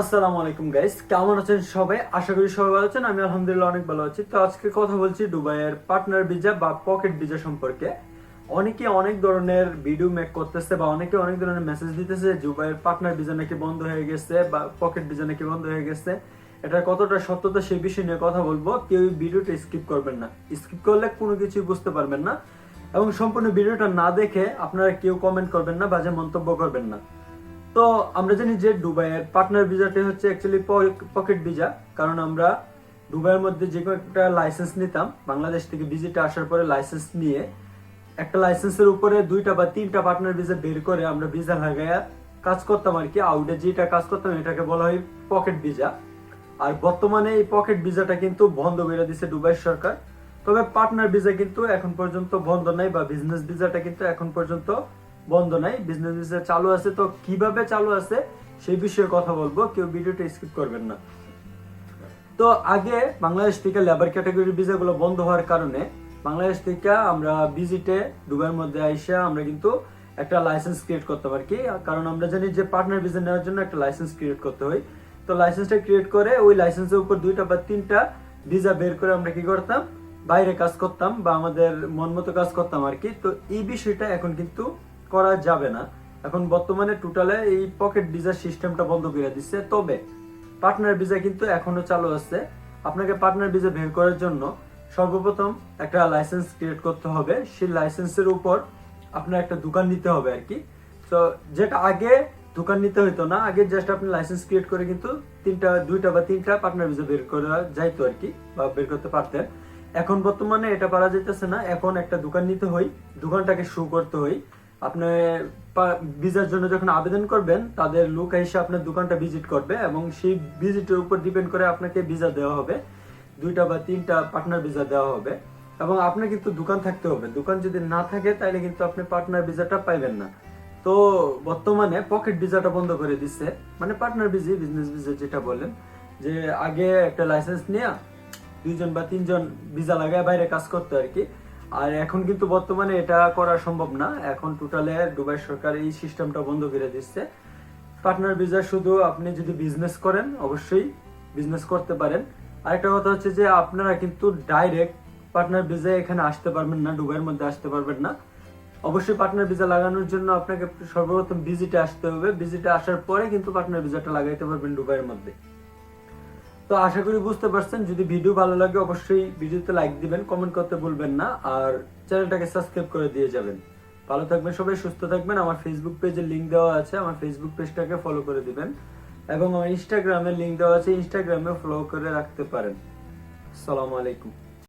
আসসালামু আলাইকুম গাইস কেমন আছেন সবাই? আশা করি সবাই ভালো আছেন। আমি আলহামদুলিল্লাহ অনেক ভালো আছি। তো আজকে কথা বলছি দুবাইয়ের পার্টনার ভিসা বা পকেট ভিসা সম্পর্কে। অনেকে অনেক ধরনের ভিডিও মেক করতেছে বা অনেকে অনেক ধরনের মেসেজ দিতেছে দুবাইয়ের পার্টনার ভিসা নাকি বন্ধ হয়ে গেছে বা পকেট ভিসা নাকি বন্ধ হয়ে গেছে। এটা কতটা সত্যতা সেই বিষয় নিয়ে কথা বলব। কেউ ভিডিওটা স্কিপ করবেন না। স্কিপ করলে কোনো কিছু বুঝতে পারবেন না। এবং সম্পূর্ণ ভিডিওটা না দেখে আপনারা কেউ কমেন্ট করবেন না বাজে মন্তব্য করবেন না। তো আমরা জানি যে দুবাইয়ের পার্টনার ভিসাটি হচ্ছে অ্যাকচুয়ালি পকেট ভিসা কারণ আমরা দুবাইয়ের মধ্যে যে কোনো একটা লাইসেন্স নিতাম, বাংলাদেশ থেকে ভিজিটে আসার পরে লাইসেন্স নিয়ে একটা লাইসেন্সের উপরে দুইটা বা তিনটা পার্টনার ভিসা বের করে আমরা ভিসা লাগাইয়া কাজ করতাম আর কি। আউটে যেটা কাজ করতাম এটাকে বলা হয় পকেট ভিসা আর বর্তমানে এই পকেট ভিসাটা কিন্তু বন্ধ করে দিছে দুবাই সরকার। তবে পার্টনার ভিসা কিন্তু এখন পর্যন্ত বন্ধ নাই বা বিজনেস ভিসাটা কিন্তু এখন পর্যন্ত বন্ধ নাই বিজনেস ভিসা চালু আছে তো কীভাবে চালু আছে সেই বিষয়ে কথা বলব, কেউ ভিডিওটা স্কিপ করবেন না। তো আগে বাংলাদেশ থেকে লেবার ক্যাটাগরি ভিসাগুলো বন্ধ হওয়ার কারণে বাংলাদেশ থেকে আমরা ভিজিটে দুবাইয়ের মধ্যে আইসা আমরা কিন্তু একটা লাইসেন্স ক্রিয়েট করতে পারি। কি? কারণ আমরা জানি যে পার্টনার ভিসা নেওয়ার জন্য একটা লাইসেন্স ক্রিয়েট করতে হয়। তো লাইসেন্সটা ক্রিয়েট করে ওই লাইসেন্সের উপর দুইটা বা তিনটা ভিসা বের করে আমরা কি করতাম? বাইরে কাজ করতাম বা আমাদের মন মতো কাজ করতাম আর কি। তো এই বিষয়টা এখন কিন্তু করা যাবে না। এখন বর্তমানে টোটালে এই পকেট ভিসা সিস্টেমটা বন্ধ করে দিচ্ছে তবে পার্টনার ভিসা কিন্তু এখনও চালু আছে। আপনাকে পার্টনার ভিসা বের করার জন্য সর্বপ্রথম একটা লাইসেন্স ক্রিয়েট করতে হবে। সেই লাইসেন্সের উপর আপনার একটা দোকান নিতে হবে আর কি। তো যেটা আগে দোকান নিতে হইতো না, আগে জাস্ট আপনি লাইসেন্স ক্রিয়েট করে কিন্তু তিনটা, দুইটা বা তিনটা পার্টনার ভিসা বের করা যাইতো আর কি, বা বের করতে পারতেন। এখন বর্তমানে এটা পারা যাইতেছে না। এখন একটা দোকান নিতে হই দোকানটাকে শু করতে হই আপনি ভিসার জন্য যখন আবেদন করবেন, তাদের লোক এসে আপনার দোকানটা ভিজিট করবে এবং সেই ভিজিটের উপর ডিপেন্ড করে আপনাকে ভিসা দেওয়া হবে। দুইটা বা তিনটা পার্টনার ভিসা দেওয়া হবে। এবং আপনার কিন্তু দোকান থাকতে হবে। দোকান যদি না থাকে, তাহলে কিন্তু আপনি পার্টনার ভিসাটা পাইবেন না। তো বর্তমানে পকেট ভিসাটা বন্ধ করে দিচ্ছে। মানে পার্টনার ভিজি বিজনেস ভিসা যেটা বলেন, যে আগে একটা লাইসেন্স নিয়ে, দুইজন বা তিনজন ভিসা লাগায় বাইরে কাজ করতো আর কি। আর এখন কিন্তু বর্তমানে এটা করা সম্ভব না। এখন টোটালে দুবাই সরকার এই সিস্টেমটা বন্ধ করে দিচ্ছে। পার্টনার ভিসা শুধু আপনি যদি বিজনেস করেন, অবশ্যই বিজনেস করতে পারেন। আরেকটা কথা হচ্ছে যে আপনারা কিন্তু ডাইরেক্ট পার্টনার ভিসা এখানে আসতে পারবেন না, দুবাইয়ের মধ্যে আসতে পারবেন না। অবশ্যই পার্টনার ভিসা লাগানোর জন্য আপনাকে সর্বপ্রথম ভিজিটে আসতে হবে। ভিজিটে আসার পরে কিন্তু পার্টনার ভিসাটা লাগাইতে পারবেন দুবাইয়ের মধ্যে। তো আশা করি বুঝতে পারছেন। যদি ভিডিও ভালো লাগে, অবশ্যই ভিডিওতে লাইক দিবেন কমেন্ট করতে ভুলবেন না, আর চ্যানেলটাকে সাবস্ক্রাইব করে দিয়ে যাবেন। ভালো থাকবেন সবাই, সুস্থ থাকবেন। আমার ফেসবুক পেজের লিংক দেওয়া আছে, আমার ফেসবুক পেজটাকে ফলো করে দিবেন। এবং আমার ইনস্টাগ্রামের লিংক দেওয়া আছে ইনস্টাগ্রামে ফলো করে রাখতে পারেন। আসসালামু আলাইকুম